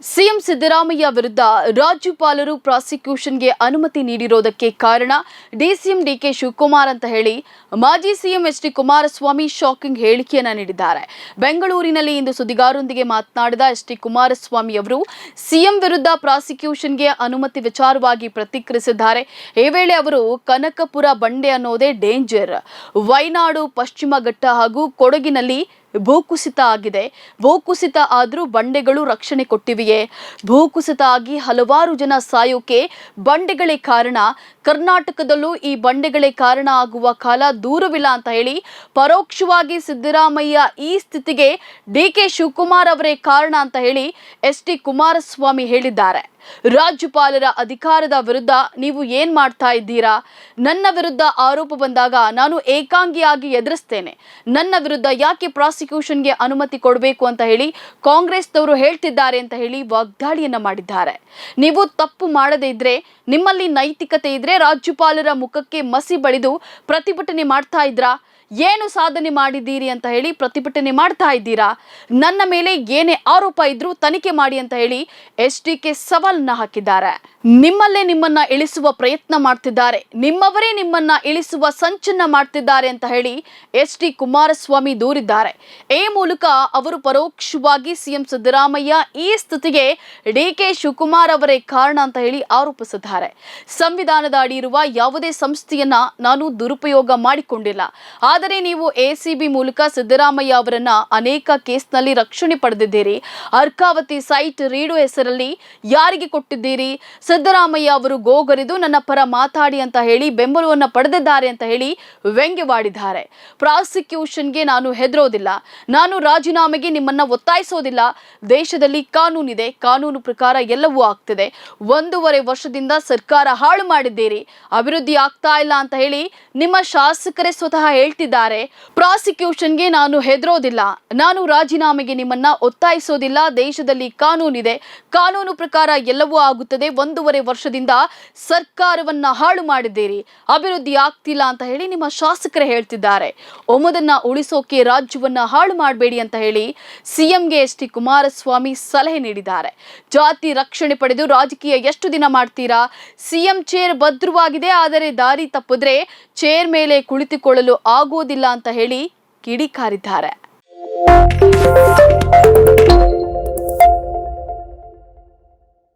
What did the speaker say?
CM Siddaramaiah ವಿರುದ್ಧ ರಾಜ್ಯಪಾಲರು ಪ್ರಾಸಿಕ್ಯೂಷನ್ಗೆ ಅನುಮತಿ ನೀಡಿರೋದಕ್ಕೆ ಕಾರಣ ಡಿಸಿಎಂ ಡಿಕೆ ಶಿವಕುಮಾರ್ ಅಂತ ಹೇಳಿ ಮಾಜಿ CM H D Kumaraswamy shocking ಹೇಳಿಕೆಯನ್ನ ನೀಡಿದ್ದಾರೆ. ಬೆಂಗಳೂರಿನಲ್ಲಿ ಇಂದು ಸುದ್ದಿಗಾರರೊಂದಿಗೆ ಮಾತನಾಡಿದ ಎಚ್ ಡಿ ಕುಮಾರಸ್ವಾಮಿ ಅವರು, ಸಿಎಂ ವಿರುದ್ಧ ಪ್ರಾಸಿಕ್ಯೂಷನ್ಗೆ ಅನುಮತಿ ವಿಚಾರವಾಗಿ ಪ್ರತಿಕ್ರಿಯಿಸಿದ್ದಾರೆ. ಈ ವೇಳೆ ಅವರು, ಕನಕಪುರ ಬಂಡೆ ಅನ್ನೋದೇ ಡೇಂಜರ್. ವೈನಾಡು, ಪಶ್ಚಿಮ ಘಟ್ಟ ಹಾಗೂ ಕೊಡಗಿನಲ್ಲಿ ಭೂಕುಸಿತ ಆಗಿದೆ. ಭೂಕುಸಿತ ಆದರೂ ಬಂಡೆಗಳು ರಕ್ಷಣೆ ಕೊಟ್ಟಿವೆಯೇ? ಭೂಕುಸಿತ ಆಗಿ ಹಲವಾರು ಜನ ಸಾಯೋಕೆ ಬಂಡೆಗಳೇ ಕಾರಣ. ಕರ್ನಾಟಕದಲ್ಲೂ ಈ ಬಂಡೆಗಳೇ ಕಾರಣ ಆಗುವ ಕಾಲ ದೂರವಿಲ್ಲ ಅಂತ ಹೇಳಿ ಪರೋಕ್ಷವಾಗಿ ಸಿದ್ದರಾಮಯ್ಯ ಈ ಸ್ಥಿತಿಗೆ ಡಿ ಕೆ ಶಿವಕುಮಾರ್ ಅವರೇ ಕಾರಣ ಅಂತ ಹೇಳಿ ಎಸ್ ಟಿ ಕುಮಾರಸ್ವಾಮಿ ಹೇಳಿದ್ದಾರೆ. ರಾಜ್ಯಪಾಲರ ಅಧಿಕಾರದ ವಿರುದ್ಧ ನೀವು ಏನ್ ಮಾಡ್ತಾ ಇದ್ದೀರಾ? ನನ್ನ ವಿರುದ್ಧ ಆರೋಪ ಬಂದಾಗ ನಾನು ಏಕಾಂಗಿಯಾಗಿ ಎದುರಿಸ್ತೇನೆ. ನನ್ನ ವಿರುದ್ಧ ಯಾಕೆ ಪ್ರಾಸಿಕ್ಯೂಷನ್ಗೆ ಅನುಮತಿ ಕೊಡಬೇಕು ಅಂತ ಹೇಳಿ ಕಾಂಗ್ರೆಸ್ನವರು ಹೇಳ್ತಿದ್ದಾರೆ ಅಂತ ಹೇಳಿ ವಾಗ್ದಾಳಿಯನ್ನ ಮಾಡಿದ್ದಾರೆ. ನೀವು ತಪ್ಪು ಮಾಡದೇ ಇದ್ರೆ ನಿಮ್ಮಲ್ಲಿ ನೈತಿಕತೆ ಇದ್ರೆ ರಾಜ್ಯಪಾಲರ ಮುಖಕ್ಕೆ ಮಸಿ ಬಳಿದು ಪ್ರತಿಭಟನೆ ಮಾಡ್ತಾ ಇದ್ರಾ? ಏನು ಸಾಧನೆ ಮಾಡಿದ್ದೀರಿ ಅಂತ ಹೇಳಿ ಪ್ರತಿಭಟನೆ ಮಾಡ್ತಾ ಇದ್ದೀರಾ? ನನ್ನ ಮೇಲೆ ಏನೇ ಆರೋಪ ಇದ್ರೂ ತನಿಖೆ ಮಾಡಿ ಅಂತ ಹೇಳಿ ಎಸ್ ಡಿ ಕೆ ಸವಾಲನ್ನ ಹಾಕಿದ್ದಾರೆ. ನಿಮ್ಮಲ್ಲೇ ನಿಮ್ಮನ್ನ ಇಳಿಸುವ ಪ್ರಯತ್ನ ಮಾಡ್ತಿದ್ದಾರೆ. ನಿಮ್ಮವರೇ ನಿಮ್ಮನ್ನ ಇಳಿಸುವ ಸಂಚನ್ನ ಮಾಡ್ತಿದ್ದಾರೆ ಅಂತ ಹೇಳಿ ಎಸ್ ಡಿ ಕುಮಾರಸ್ವಾಮಿ ದೂರಿದ್ದಾರೆ. ಈ ಮೂಲಕ ಅವರು ಪರೋಕ್ಷವಾಗಿ ಸಿಎಂ ಸಿದ್ದರಾಮಯ್ಯ ಈ ಸ್ಥಿತಿಗೆ ಡಿ ಕೆ ಶಿವಕುಮಾರ್ ಅವರೇ ಕಾರಣ ಅಂತ ಹೇಳಿ ಆರೋಪಿಸಿದ್ದಾರೆ. ಸಂವಿಧಾನದ ಅಡಿ ಇರುವ ಯಾವುದೇ ಸಂಸ್ಥೆಯನ್ನ ನಾನು ದುರುಪಯೋಗ ಮಾಡಿಕೊಂಡಿಲ್ಲ. ಆದರೆ ನೀವು ಎಸಿಬಿ ಮೂಲಕ ಸಿದ್ದರಾಮಯ್ಯ ಅವರನ್ನ ಅನೇಕ ಕೇಸ್ನಲ್ಲಿ ರಕ್ಷಣೆ ಪಡೆದಿದ್ದೀರಿ. ಅರ್ಕಾವತಿ ಸೈಟ್ ರೀಡು ಹೆಸರಲ್ಲಿ ಯಾರಿಗೆ ಕೊಟ್ಟಿದ್ದೀರಿ? ಸಿದ್ದರಾಮಯ್ಯ ಅವರು ಗೋಗರಿದು ನನ್ನ ಪರ ಮಾತಾಡಿ ಅಂತ ಹೇಳಿ, ಬೆಂಬಲವನ್ನ ಪಡೆದಿದ್ದಾರೆ ಅಂತ ಹೇಳಿ ವ್ಯಂಗ್ಯವಾಡಿದ್ದಾರೆ. ಪ್ರಾಸಿಕ್ಯೂಷನ್ಗೆ ನಾನು ಹೆದರೋದಿಲ್ಲ. ನಾನು ರಾಜೀನಾಮೆಗೆ ನಿಮ್ಮನ್ನ ಒತ್ತಾಯಿಸೋದಿಲ್ಲ. ದೇಶದಲ್ಲಿ ಕಾನೂನಿದೆ. ಕಾನೂನು ಪ್ರಕಾರ ಎಲ್ಲವೂ ಆಗ್ತಿದೆ. ಒಂದೂವರೆ ವರ್ಷದಿಂದ ಸರ್ಕಾರ ಹಾಳು ಮಾಡಿದ್ದೀರಿ, ಅಭಿವೃದ್ಧಿ ಆಗ್ತಾ ಇಲ್ಲ ಅಂತ ಹೇಳಿ ನಿಮ್ಮ ಶಾಸಕರೇ ಸ್ವತಃ ಹೇಳ್ತಿದ್ದಾರೆ. ಪ್ರಾಸಿಕ್ಯೂಷನ್ಗೆ ನಾನು ಹೆದರೋದಿಲ್ಲ. ನಾನು ರಾಜೀನಾಮೆಗೆ ನಿಮ್ಮನ್ನ ಒತ್ತಾಯಿಸೋದಿಲ್ಲ. ದೇಶದಲ್ಲಿ ಕಾನೂನಿದೆ. ಕಾನೂನು ಪ್ರಕಾರ ಎಲ್ಲವೂ ಆಗುತ್ತದೆ. ಒಂದೂವರೆ ವರ್ಷದಿಂದ ಸರ್ಕಾರವನ್ನ ಹಾಳು ಮಾಡಿದ್ದೀರಿ. ಅಭಿವೃದ್ಧಿ ಆಗ್ತಿಲ್ಲ ಅಂತ ಹೇಳಿ ನಿಮ್ಮ ಶಾಸಕರೇ ಹೇಳ್ತಿದ್ದಾರೆ. ಒಮ್ಮದನ್ನ ಉಳಿಸೋಕೆ ರಾಜ್ಯವನ್ನ ಹಾಳು ಮಾಡಬೇಡಿ ಅಂತ ಹೇಳಿ ಸಿಎಂಗೆ ಎಸ್ ಟಿ ಕುಮಾರಸ್ವಾಮಿ ಸಲಹೆ ನೀಡಿದ್ದಾರೆ. ಜಾತಿ ರಕ್ಷಣೆ ಪಡೆದು ರಾಜಕೀಯ ಎಷ್ಟು ದಿನ ಮಾಡ್ತೀರಾ? ಸಿಎಂ ಚೇರ್ ಭದ್ರವಾಗಿದೆ ಆದರೆ ದಾರಿ ತಪ್ಪಿದ್ರೆ ಚೇರ್ ಮೇಲೆ ಕುಳಿತುಕೊಳ್ಳಲು ಆಗೋದಿಲ್ಲ ಅಂತ ಹೇಳಿ ಕಿಡಿಕಾರಿದ್ದಾರೆ.